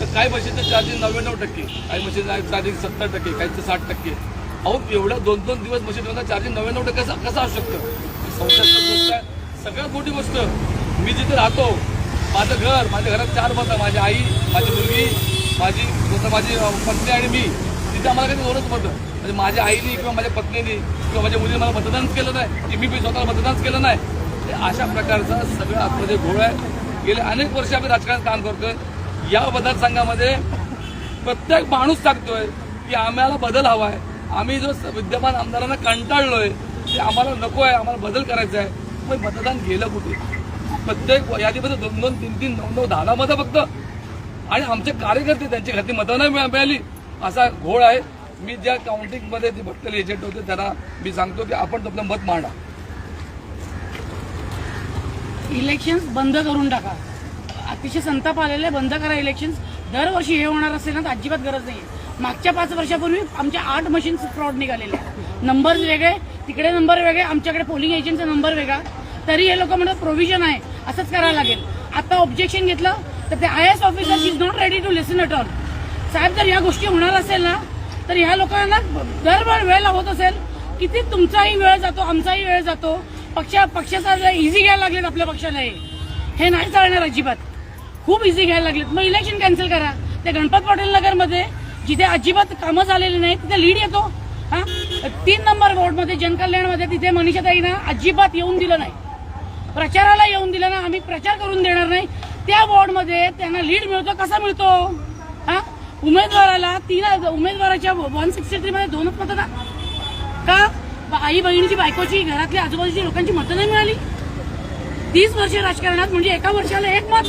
तर काही म्हशीचं चार्जिंग नव्याण्णव टक्के काही म्हशीचं चार्जिंग सत्तर टक्के काहीचं साठ टक्के. अहो एवढं दोन दोन दिवस मशीन चार्जिंग नव्याण्णव टक्के कसं कसं असू शकतं? संशयास्पद गोष्ट आहे. सगळ्यात मोठी गोष्ट मी जिथे राहतो माझं घर माझ्या घरात चार मतं माझी आई माझी मुलगी माझी स्वतः माझी पत्नी आणि मी तिथे आम्हाला काही दोनच मतं म्हणजे माझ्या आईने किंवा माझ्या पत्नीने किंवा माझ्या मुलीने मला मतदानच केलं नाही की मी बी स्वतःला मतदानच केलं नाही. अशा प्रकारचा सगळं आतमध्ये घोळ आहे. गेले अनेक वर्ष आम्ही राजकारणात काम करतोय. या मतदारसंघामध्ये प्रत्येक माणूस सांगतोय की आम्हाला बदल हवा आहे आम्ही जो विद्यमान आमदारांना कंटाळलोय ते आम्हाला नको आहे आम्हाला बदल करायचा आहे मग मतदान गेलं कुठे? प्रत्येक यादीमध्ये दोन दोन तीन तीन नऊ नऊ दहा दहा मतं फक्त. आणि आमचे कार्यकर्ते त्यांची खाती मतं नाही मिळाली. असा घोळ आहे. मी ज्या काउंटिंगमध्ये ते भटलेले एजंट होते त्यांना मी सांगतो की आपण आपलं मत मांडा. इलेक्शन बंद करून टाका. अतिशय संताप आलेले बंद करा इलेक्शन्स दरवर्षी हे होणार असेल ना तर अजिबात गरज नाही मागच्या पाच वर्षापूर्वी आमच्या आठ मशीन्स फ्रॉड निघालेले. नंबर्स वेगळे तिकडे नंबर वेगळे आमच्याकडे पोलिंग एजंटचा नंबर वेगळा. तरी हे लोक म्हणतात प्रोव्हिजन आहे. असंच करायला लागेल. आता ऑब्जेक्शन घेतलं तर ते I S officer is not ready to listen at all साहेब जर या गोष्टी होणार असेल ना तर ह्या लोकांना दरबार वेळ लावत असेल. किती तुमचाही वेळ जातो आमचाही वेळ जातो. पक्ष पक्षाचा इझी घ्यायला लागलेत आपल्या पक्षाला हे. हे नाही चालणार अजिबात. खूप इझी घ्यायला लागलेत. मग इलेक्शन कॅन्सल करा. त्या गणपत पाटील नगरमध्ये जिथे अजिबात कामं झालेली नाही तिथे लीड येतो. हा? तीन नंबर वॉर्डमध्ये जनकल्याणमध्ये तिथे मनीषाताईना अजिबात येऊन दिलं नाही. प्रचाराला येऊन दिलं ना आम्ही प्रचार करून देणार नाही. त्या वॉर्डमध्ये त्यांना लीड मिळतो. कसा मिळतो? हा? उमेदवाराला तीन उमेदवाराच्या वन सिक्स्टी थ्री मध्ये दोनच मतदान का? आई बहिणीची बायकोची घरातल्या आजूबाजूची लोकांची मतं नाही मिळाली? तीस वर्ष राजकारणात म्हणजे एका वर्षाला एक मत.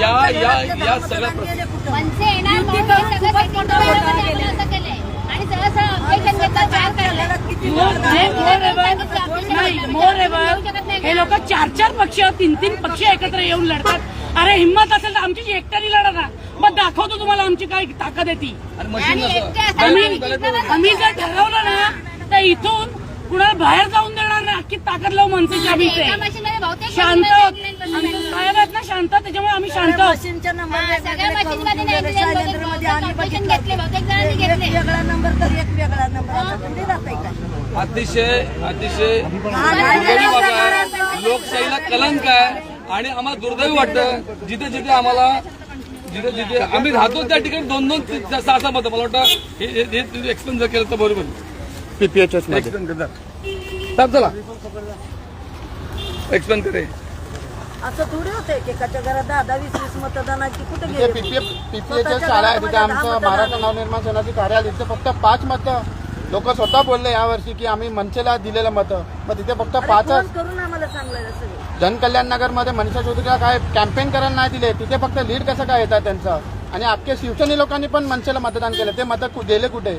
या या या सगळ्या हे हे लोक चार चार पक्ष तीन तीन पक्ष एकत्र येऊन लढतात अरे हिंमत असेल तर आमची एकट्याने लढा ना मग दाखवतो तुम्हाला आमची काय ताकद आहे ती आणि मशीन आणि एकटे नसतं असतात. आम्ही आम्ही जर ठरवलं ना तर इथून कुणाला बाहेर जाऊन देणार नाही अख्खी ताकद लावू मनसेच्या आम्ही शांत आमचे साहेब आहेत ना शांत त्याच्यामुळे आम्ही शांत आहोत. मशीनच्या नंबर हा, वेगवेगळे सगळ्या करून मशीनमध्ये ठेवलेले. नाही दिले, शैलेंद्रमध्ये आम्ही बहुतेक बघितलं. घेतले, बहुतेक जणांनी एक घेतले. वेगळा नंबर तर एक वेगळा नंबर आता थोडी राहतंय का? अतिशय अतिशय दुर्दैवी बाब आहे लोकशाहीला कलंक आहे आणि आम्हाला दुर्दैवी वाटतं जिथे जिथे आम्हाला जिथे जिथे आम्ही राहतो त्या ठिकाणी दोन दोन तीन- सहा सहा मतं. मला वाटतं हे एक्सप्लेन जर केलं तर बरोबर. पीपीएचएसमध्ये. एक्सप्लेन साहेब चला. एक्सप्लेन करे असं थोडी होतंय की एकाच्या घरात दहा दहा वीस वीस मतदानाची कुठे तिथे गेले पीपीएचएस शाळा आहे तिथे आमचं महाराष्ट्र नवनिर्माण सेनाचे कार्यालय. तिथे फक्त पाच मतं. लोक स्वतः बोलले यावर्षी की आम्ही मनसेला दिलेलं मतं. मग तिथे फक्त पाचच करून आम्हाला सांगलं सगळं जनकल्याण नगरमध्ये मनीषा चौधरीला काय कॅम्पेन करायला नाही दिले? तिथे फक्त लीड कसं काय येतात त्यांचं? आणि आपल्या शिवसेने लोकांनी पण मनसेला मतदान केलं. ते मतं कु- गेले कुठे?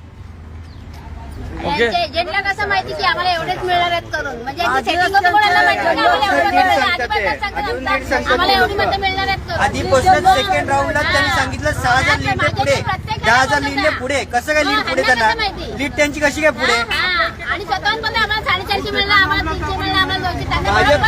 okay. यांच्या एजंटला कसं माहिती की आम्हाला एवढेच मिळणार आहेत करून. म्हणजे यांची setting होतं कोणाला माहिती की आम्हाला एवढं मिळणार आहे. आधीपासून सांगतात आमचा- आम्हाला एवढी मतं मिळणार आहेत करून. आधीपासूनच सेकंड राऊंडला त्यांनी सांगितलं सहा हजार लीड पुढे. दहा हजार लीडने पुढे. कसं काय लीड पुढे त्यांना लीड त्यांची कशी काय पुढे? हा, आणि स्वतःहून पण आम्हाला साडेचारशे मिळणार आम्हाला तीनशे मिळणार आम्हाला दोनशे त्यांना बरोबर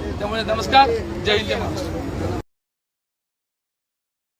त्यामुळे नमस्कार जय हिंद. जय महाराष्ट्र